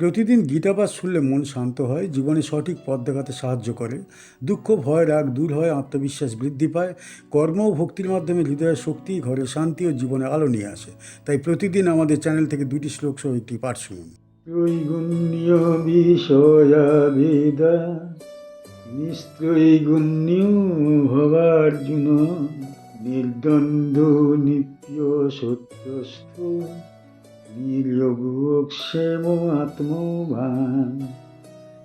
প্রতিদিন গীতাপাঠ শুনলে মন শান্ত হয়, জীবনে সঠিক পথ দেখাতে সাহায্য করে। দুঃখ, ভয়, রাগ দূর হয়, আত্মবিশ্বাস বৃদ্ধি পায়। কর্ম ও ভক্তির মাধ্যমে হৃদয়ের শক্তি, ঘরে শান্তি ও জীবনে আলো নিয়ে আসে। তাই প্রতিদিন আমাদের চ্যানেল থেকে দুটি শ্লোক সহ একটি পাঠ শুনুন। নির্দ্বন্দ্ব নিত্য সত্যস্থ নির্যোগক্ষেম আত্মভান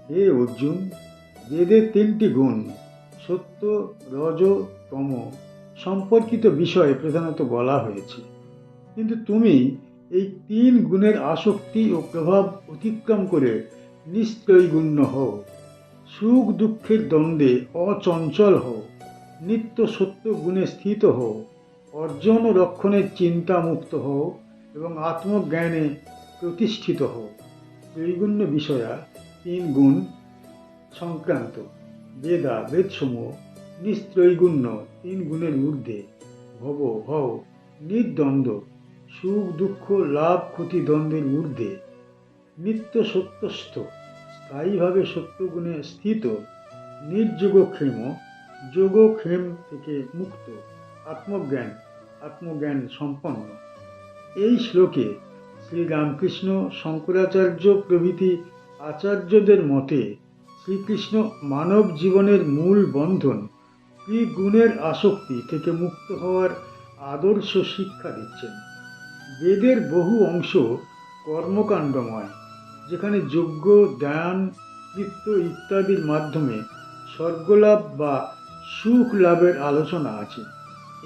হে অর্জুন, বেদের তিনটি গুণ, সত্য, রজ, তম। সম্পর্কিত বিষয়ে প্রধানত বলা হয়েছে। কিন্তু তুমি এই তিন গুণের আসক্তি ও প্রভাব অতিক্রম করে নিশ্চয়গুণ্য হও। সুখ দুঃখের দ্বন্দ্বে অচঞ্চল হও। নিত্য সত্য গুণে স্থিত হও। অর্জন ও রক্ষণের চিন্তা মুক্ত হও। এবং আত্মজ্ঞানে প্রতিষ্ঠিত হও ত্রিগুণ্য বিষয়া তিন গুণ সংক্রান্ত বেদা বেদসমূহ নিস্ত্রৈগুণ্য তিন গুণের ঊর্ধ্বে ভব ভব নির্দ্বন্দ্ব সুখ দুঃখ লাভ ক্ষতি দ্বন্দ্বের ঊর্ধ্বে নিত্য সত্যস্থ স্থায়ীভাবে সত্যগুণে স্থিত নির্যোগক্ষেম যোগক্ষেম থেকে মুক্ত আত্মজ্ঞান আত্মজ্ঞান সম্পন্ন। এই শ্লোকে শ্রীরামকৃষ্ণ শঙ্করাচার্য প্রভৃতি আচার্যদের মতে শ্রীকৃষ্ণ মানব জীবনের মূল বন্ধন গুণের আসক্তি থেকে মুক্ত হওয়ার আদর্শ শিক্ষা দিচ্ছেন। বেদের বহু অংশ কর্মকাণ্ডময়, যেখানে যোগ্য দান, কৃত্য ইত্যাদির মাধ্যমে স্বর্গলাভ বা সুখ লাভের আলোচনা আছে।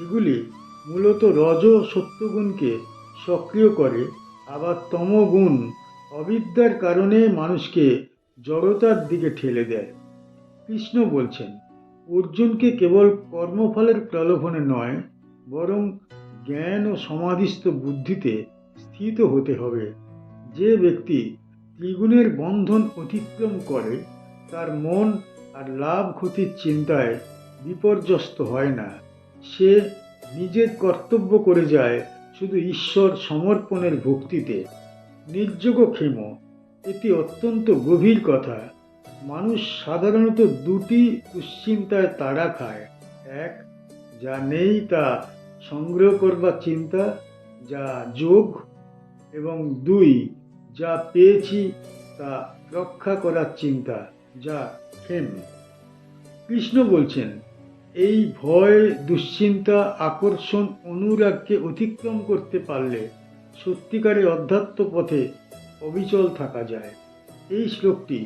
এগুলি মূলত রজ সত্যগুণকে সক্রিয় করে, আবার তমগুণ অবিদ্যার কারণে মানুষকে জড়তার দিকে ঠেলে দেয়। কৃষ্ণ বলছেন, অর্জুনকে কেবল কর্মফলের প্রলোভনে নয়, বরং জ্ঞান ও সমাধিস্থ বুদ্ধিতে স্থিত হতে হবে। যে ব্যক্তি ত্রিগুণের বন্ধন অতিক্রম করে, তার মন আর লাভ ক্ষতির চিন্তায় বিপর্যস্ত হয় না। সে নিজের কর্তব্য করে যায় শুধু ঈশ্বর সমর্পণের ভক্তিতে নির্যোগ ক্ষেম। এটি অত্যন্ত গভীর কথা। মানুষ সাধারণত দুটি দুশ্চিন্তায় তাড়া খায়। এক, যা নেই তা সংগ্রহ করবার চিন্তা, যা যোগ। এবং দুই, যা পেয়েছি তা রক্ষা করার চিন্তা, যা ক্ষেম কৃষ্ণ বলছেন এই ভয়, দুশ্চিন্তা, আকর্ষণ, অনুরাগকে অতিক্রম করতে পারলে সত্যিকারের অধ্যাত্ম পথে অবিচল থাকা যায়। এই শ্লোকটি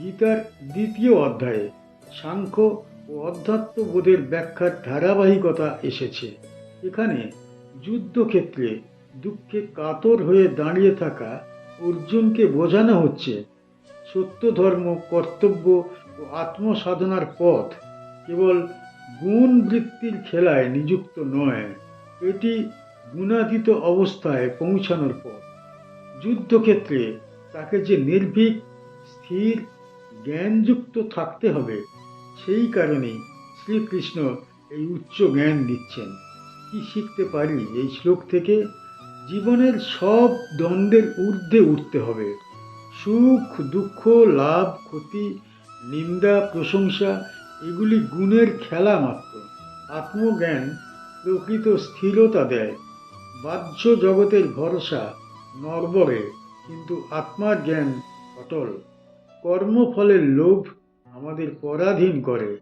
গীতার দ্বিতীয় অধ্যায়ে সাংখ্য ও অধ্যাত্মবোধের ব্যাখ্যার ধারাবাহিকতা এসেছে। এখানে যুদ্ধক্ষেত্রে দুঃখে কাতর হয়ে দাঁড়িয়ে থাকা অর্জুনকে বোঝানো হচ্ছে সত্য ধর্ম কর্তব্য ও আত্মসাধনার পথ কেবল গুণ বৃত্তির খেলায় নিযুক্ত নয়, এটি গুণাতীত অবস্থায় পৌঁছানোর পথ যুদ্ধক্ষেত্রে তাকে যে নির্ভীক, স্থির, জ্ঞানযুক্ত থাকতে হবে, সেই কারণেই শ্রীকৃষ্ণ এই উচ্চ জ্ঞান দিচ্ছেন কি শিখতে পারি এই শ্লোক থেকে? জীবনের সব দ্বন্দ্বের ঊর্ধ্বে উঠতে হবে। সুখ, দুঃখ, লাভ, ক্ষতি, নিন্দা, প্রশংসা এগুলি গুণের খেলা মাত্র। আত্মজ্ঞান প্রকৃত স্থিরতা দেয়। বাহ্য জগতের ভরসা নরবরে কিন্তু আত্মার জ্ঞান অটল। কর্মফলের লোভ আমাদের পরাধীন করে।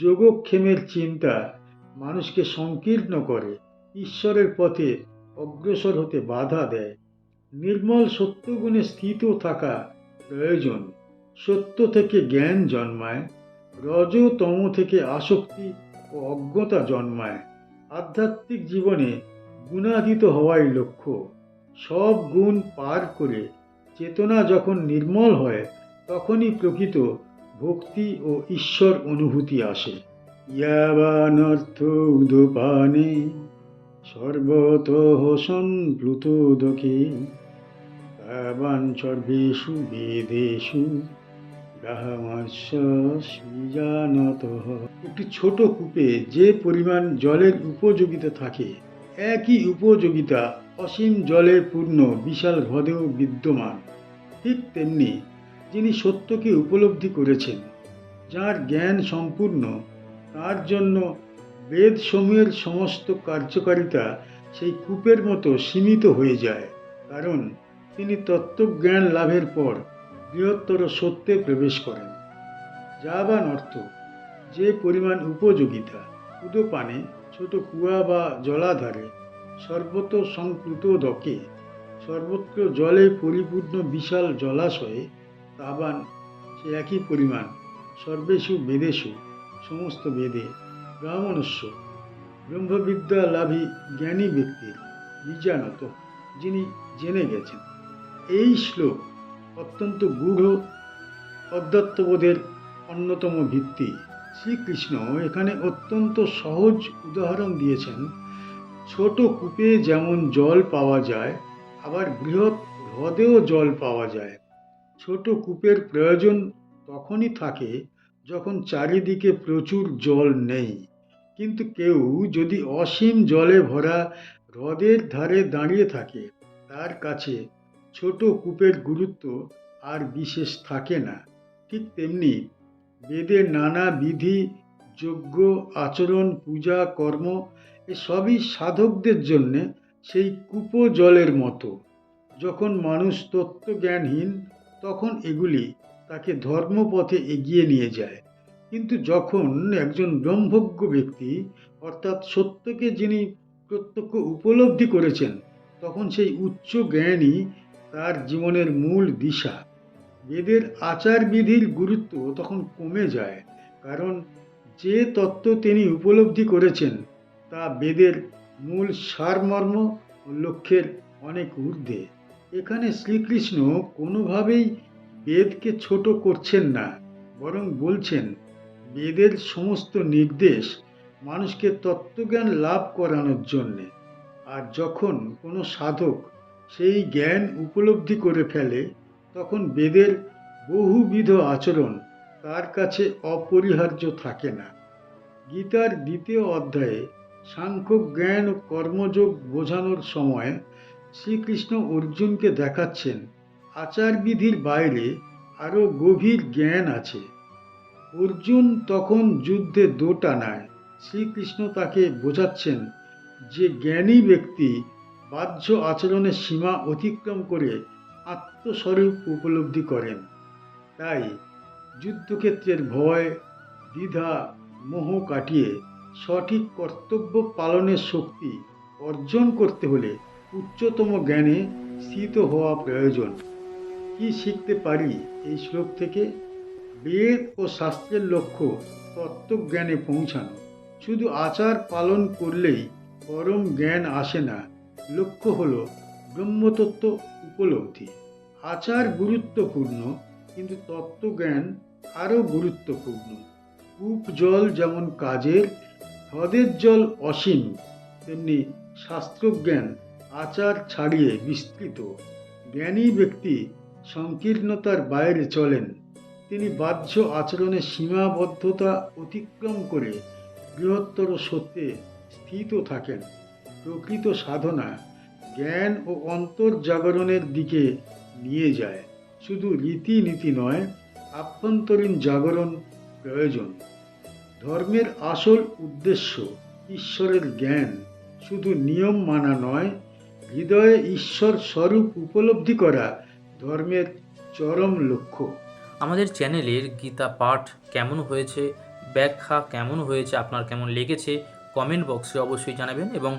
যোগক্ষেমের চিন্তা মানুষকে সংকীর্ণ করে। ঈশ্বরের পথে অগ্রসর হতে বাধা দেয়। নির্মল সত্যগুণে স্থিত থাকা প্রয়োজন। সত্য থেকে জ্ঞান জন্মায়। রজ তম থেকে আসক্তি ও অজ্ঞতা জন্মায়। আধ্যাত্মিক জীবনে গুণাতীত হওয়াই লক্ষ্য। সব গুণ পার করে চেতনা যখন নির্মল হয়, তখনই প্রকৃত ভক্তি ও ঈশ্বর অনুভূতি আসে। ইয়াবানর্থ উদপানে সর্বত সম্প্লুত দকে তাবান সর্বেষু জানত একটি ছোট কূপে যে পরিমাণ জলের উপযোগিতা থাকে, একই উপযোগিতা অসীম জলে পূর্ণ, বিশাল হ্রদেও বিদ্যমান। ঠিক তেমনি যিনি সত্যকে উপলব্ধি করেছেন, যার জ্ঞান সম্পূর্ণ, তার জন্য বেদসমূহের সমস্ত কার্যকারিতা সেই কূপের মতো সীমিত হয়ে যায়। কারণ তিনি তত্ত্বজ্ঞান লাভের পর বৃহত্তর সত্যে প্রবেশ করেন। যা যাবান অর্থ, যে পরিমাণ উপযোগিতা, উদোপানে ছোট কুয়া বা জলাধারে সর্বত সংপ্লুত দকে, সর্বত্র জলে পরিপূর্ণ বিশাল জলাশয়ে তাবান, সে একই পরিমাণ, সর্বেষু বেদেষু, সমস্ত বেদে, ব্রাহ্মণস্য ব্রহ্মবিদ্যা লাভী জ্ঞানী ব্যক্তির বিজানত, যিনি জেনে গেছেন। এই শ্লোক অত্যন্ত গূঢ় অধ্যাত্মবোধের অন্যতম ভিত্তি। শ্রীকৃষ্ণ এখানে অত্যন্ত সহজ উদাহরণ দিয়েছেন। ছোট কূপে যেমন জল পাওয়া যায়, আবার বৃহৎ হ্রদেও জল পাওয়া যায়। ছোট কূপের প্রয়োজন তখনই থাকে যখন চারিদিকে প্রচুর জল নেই। কিন্তু কেউ যদি অসীম জলে ভরা হ্রদের ধারে দাঁড়িয়ে থাকে, তার কাছে ছোট কূপের গুরুত্ব আর বিশেষ থাকে না। ঠিক তেমনি বেদের নানা বিধি, যজ্ঞ, আচরণ, পূজা, কর্ম, এসবই সাধকদের জন্যে সেই কূপ জলের মতো। যখন মানুষ তত্ত্বজ্ঞানহীন, তখন এগুলি তাকে ধর্মপথে এগিয়ে নিয়ে যায়। কিন্তু যখন একজন ব্রহ্মজ্ঞ ব্যক্তি, অর্থাৎ সত্যকে যিনি প্রত্যক্ষ উপলব্ধি করেছেন, তখন সেই উচ্চ জ্ঞানই তার জীবনের মূল দিশা। বেদের আচার বিধির গুরুত্ব তখন কমে যায়, কারণ যে তত্ত্ব তিনি উপলব্ধি করেছেন, তা বেদের মূল সারমর্ম ও লক্ষ্যের অনেক ঊর্ধ্বে। এখানে শ্রীকৃষ্ণ কোনোভাবেই বেদকে ছোট করছেন না, বরং বলছেন, বেদের সমস্ত নির্দেশ মানুষকে তত্ত্বজ্ঞান লাভ করানোর জন্যে। আর যখন কোনো সাধক সেই জ্ঞান উপলব্ধি করে ফেলে, তখন বেদের বহুবিধ আচরণ তার কাছে অপরিহার্য থাকে না। গীতার দ্বিতীয় অধ্যায়ে সাংখ্য জ্ঞান ও কর্মযোগ বোঝানোর সময় শ্রীকৃষ্ণ অর্জুনকে দেখাচ্ছেন, আচারবিধির বাইরে আরও গভীর জ্ঞান আছে। অর্জুন তখন যুদ্ধে দোটানায় শ্রীকৃষ্ণ তাকে বোঝাচ্ছেন যে জ্ঞানী ব্যক্তি বাহ্য আচরণের সীমা অতিক্রম করে আত্মস্বরূপ উপলব্ধি করেন। তাই যুদ্ধক্ষেত্রের ভয়, দ্বিধা, মোহ কাটিয়ে সঠিক কর্তব্য পালনের শক্তি অর্জন করতে হলে উচ্চতম জ্ঞানে স্থিত হওয়া প্রয়োজন। কি শিখতে পারি এই শ্লোক থেকে? বেদ ও শাস্ত্রের লক্ষ্য তত্ত্বজ্ঞানে পৌঁছানো। শুধু আচার পালন করলেই পরম জ্ঞান আসে না লক্ষ্য হল ব্রহ্মতত্ত্ব উপলব্ধি। আচার গুরুত্বপূর্ণ, কিন্তু তত্ত্বজ্ঞান আরও গুরুত্বপূর্ণ। কূপ জল যেমন কাজের হ্রদের জল অসীম, তেমনি শাস্ত্রজ্ঞান আচার ছাড়িয়ে বিস্তৃত। জ্ঞানী ব্যক্তি সংকীর্ণতার বাইরে চলেন। তিনি বাহ্য আচরণের সীমাবদ্ধতা অতিক্রম করে বৃহত্তর সত্যে স্থিত থাকেন। প্রকৃত সাধনা জ্ঞান ও অন্তর্জাগরণের দিকে নিয়ে যায়। শুধু রীতিনীতি নয়, আভ্যন্তরীণ জাগরণ প্রয়োজন। ধর্মের আসল উদ্দেশ্য ঈশ্বরের জ্ঞান। শুধু নিয়ম মানা নয়, হৃদয়ে ঈশ্বর স্বরূপ উপলব্ধি করা ধর্মের চরম লক্ষ্য। আমাদের চ্যানেলের গীতা পাঠ কেমন হয়েছে, ব্যাখ্যা কেমন হয়েছে, আপনার কেমন লেগেছে কমেন্ট বক্সে অবশ্যই জানাবেন এবং